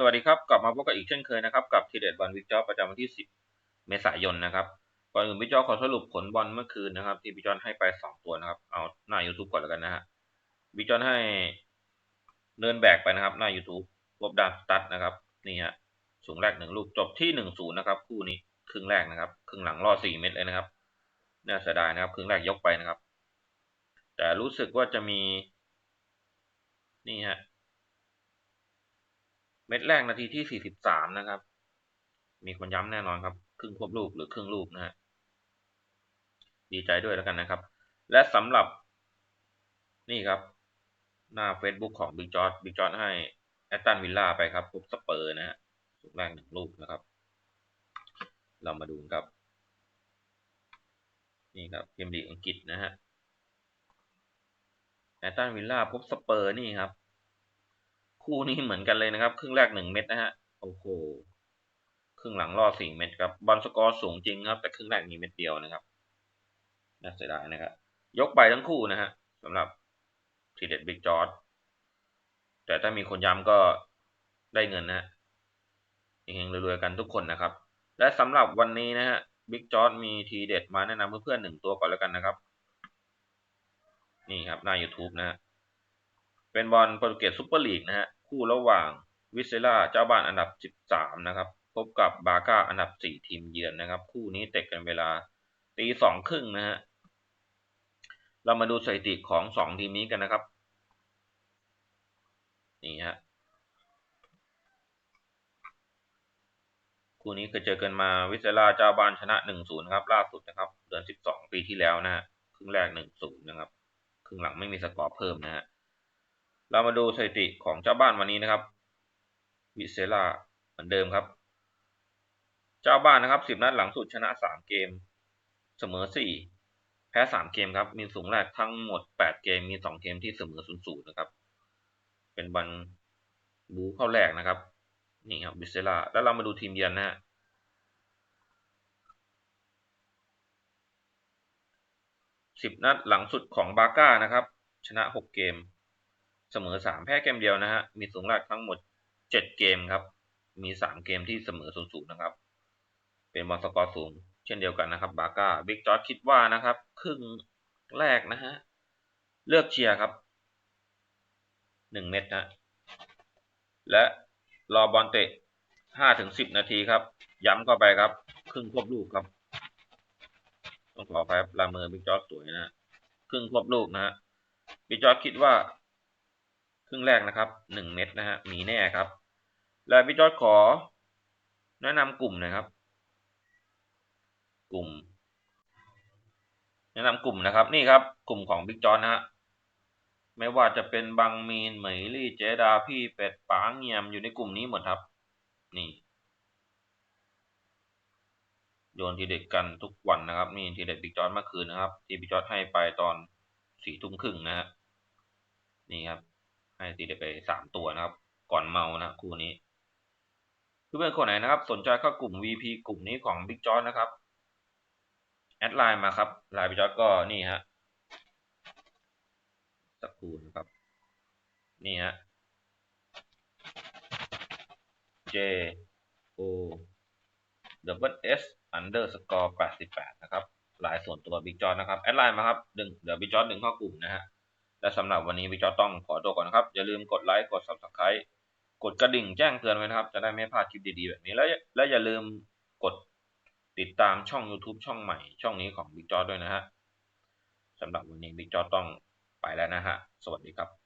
สวัสดีครับ กลับมาพบกันอีกเช่นเคยนะครับ กับทีเด็ดบอลวิกจอประจำวันที่ 10 เมษายนนะครับ ก่อนอื่นวิกจอขอสรุปผลบอลเมื่อคืนนะครับ ที่วิกจอให้ไป 2 ตัวนะครับ เอาหน้า YouTube ก่อนแล้วกันนะฮะวิกจอให้เดินแบกไปนะครับ หน้า YouTube รบดามสตัดนะครับ นี่ฮะสูงแรกหนึ่งลูกจบที่หนึ่งศูนย์นะครับคู่นี้ครึ่งแรกนะครับ ครึ่งหลังรอสี่เม็ดเลยนะครับน่าเสียดายนะครับ ครึ่งแรกยกไปนะครับ แต่รู้สึกว่าจะมี นี่ฮะ เม็ดแรกนาทีที่ 43 นะครับ มีคนย้ำแน่นอนครับ ครึ่งควบลูกหรือครึ่งลูกนะฮะ ดีใจด้วยแล้วกันนะครับ และสำหรับ นี่ครับ หน้า Facebook ของบิ๊กจอร์ดบิ๊กจอร์ดให้แอตตันวิลล่าไปครับพบสเปอร์นะฮะสุกแรกหนึ่งลูกนะครับ เรามาดูครับ นี่ครับเกมลีกอังกฤษนะฮะแอตตันวิลล่าพบสเปอร์นี่ครับ คู่นี้เหมือนกันเลยนะครับ ครึ่งแรกหนึ่งเม็ดนะฮะโอ้โหครึ่งหลังรอสี่เม็ดครับบอลสกอร์สูงจริงครับ แต่ครึ่งแรกมีเม็ดเดียวนะครับน่าเสียดายนะครับยกไปทั้งคู่นะฮะสำหรับทีเด็ดบิ๊กจอร์ดแต่ถ้ามีคนย้ำก็ได้เงินนะฮะเฮงๆรวยๆกันทุกคนนะครับ และสำหรับวันนี้นะฮะบิ๊กจอร์ดมีทีเด็ดมาแนะนำเพื่อนๆหนึ่งตัวก่อนแล้วกันนะครับ นี่ครับหน้า YouTube นะฮะเป็นบอลโปรตุเกสซูเปอร์ลีกนะฮะ คู่ระหว่างวิเซล่าเจ้าบ้านอันดับ 13 นะครับ พบกับบาก้าอันดับ 4 ทีมเยือนนะครับ คู่นี้เตะกันเวลาตีสองครึ่งนะฮะเรามาดูสถิติของสองทีมนี้กันนะครับ นี่ฮะคู่นี้เคยเจอกันมาวิเซล่าเจ้าบ้านชนะ 1-0ครับล่าสุดนะครับ เดือน 12 ปีที่แล้วนะฮะครึ่งแรก 1-0 นะครับ ครึ่งหลังไม่มีสกอร์เพิ่มนะฮะ เรามาดูสถิติของเจ้าบ้านวันนี้นะครับวิเซล่าเหมือนเดิมครับ เจ้าบ้านนะครับ10นัดหลังสุดชนะ3เกม เสมอ4แพ้3เกมครับ มีสูงแรกทั้งหมด8เกม มี2เกมที่เสมอ0-0นะครับ เป็นบันบูเข้าแรกนะครับ นี่ครับวิเซล่าแล้วเรามาดูทีมเยือนนะฮะสิบนัดหลังสุดของบาก้านะครับ ชนะ6เกม เสมอ3แพ้เกมเดียวนะฮะ มีสูงแรกทั้งหมด7เกมครับ มี3เกมที่เสมอ0-0นะครับ เป็นบอลสกอร์สูง เช่นเดียวกันนะครับ บาก้า บิ๊กจอร์ดคิดว่านะครับ ครึ่งแรกนะฮะ เลือกเชียร์ครับ1เม็ดนะ และรอบอลเตะ5-10นาทีครับ ย้ำเข้าไปครับ ครึ่งควบลูกครับ ต้องขอไปลาเมอร์บิ๊กจอร์ดสวยนะฮะครึ่งควบลูกนะฮะบิ๊กจอร์ดคิดว่า ครึ่งแรกนะครับหนึ่งเม็ดนะฮะมีแน่ครับ และบิ๊กจอดขอ แนะนำกลุ่มนะครับ กลุ่ม แนะนำกลุ่มนะครับ นี่ครับ กลุ่มของบิ๊กจอร์ดนะฮะไม่ว่าจะเป็นบังมีนเหมยลี่เจดาพี่เป็ดป๋าเงียมอยู่ในกลุ่มนี้หมดครับ นี่โยนทีเด็ดกันทุกวันนะครับ นี่ทีเด็ดบิ๊กจอร์ดเมื่อคืนนะครับ ที่บิ๊กจอร์ดให้ไปตอนสี่ทุ่มครึ่งนะฮะนี่ครับ ให้ทีเด็ดไปสามตัวนะครับ ก่อนเมานะคู่นี้เพื่อนๆคนไหนนะครับ สนใจเข้ากลุ่ม VP กลุ่มนี้ของบิ๊กจอร์ดนะครับ แอดไลน์มาครับไลน์บิ๊กจอก็นี่ฮะสักครู่นะครับ นี่ฮะ J O double S underscore 88 นะครับ หลายส่วนตัวบิ๊กจอนะครับ แอดไลน์มาครับดึงเดี๋ยวบิ๊กจอดึงเข้ากลุ่มนะฮะ และสำหรับวันนี้บิ๊กจอต้องขอตัวก่อนนะครับ อย่าลืมกดไลค์ กด subscribe กดกระดิ่งแจ้งเตือนไว้นะครับ จะได้ไม่พลาดคลิปดีๆแบบนี้ และและอย่าลืมกดติดตามช่อง YouTube ช่องใหม่ ช่องนี้ของบิ๊กจอด้วยนะฮะสำหรับวันนี้บิ๊กจอต้องไปแล้วนะฮะ สวัสดีครับ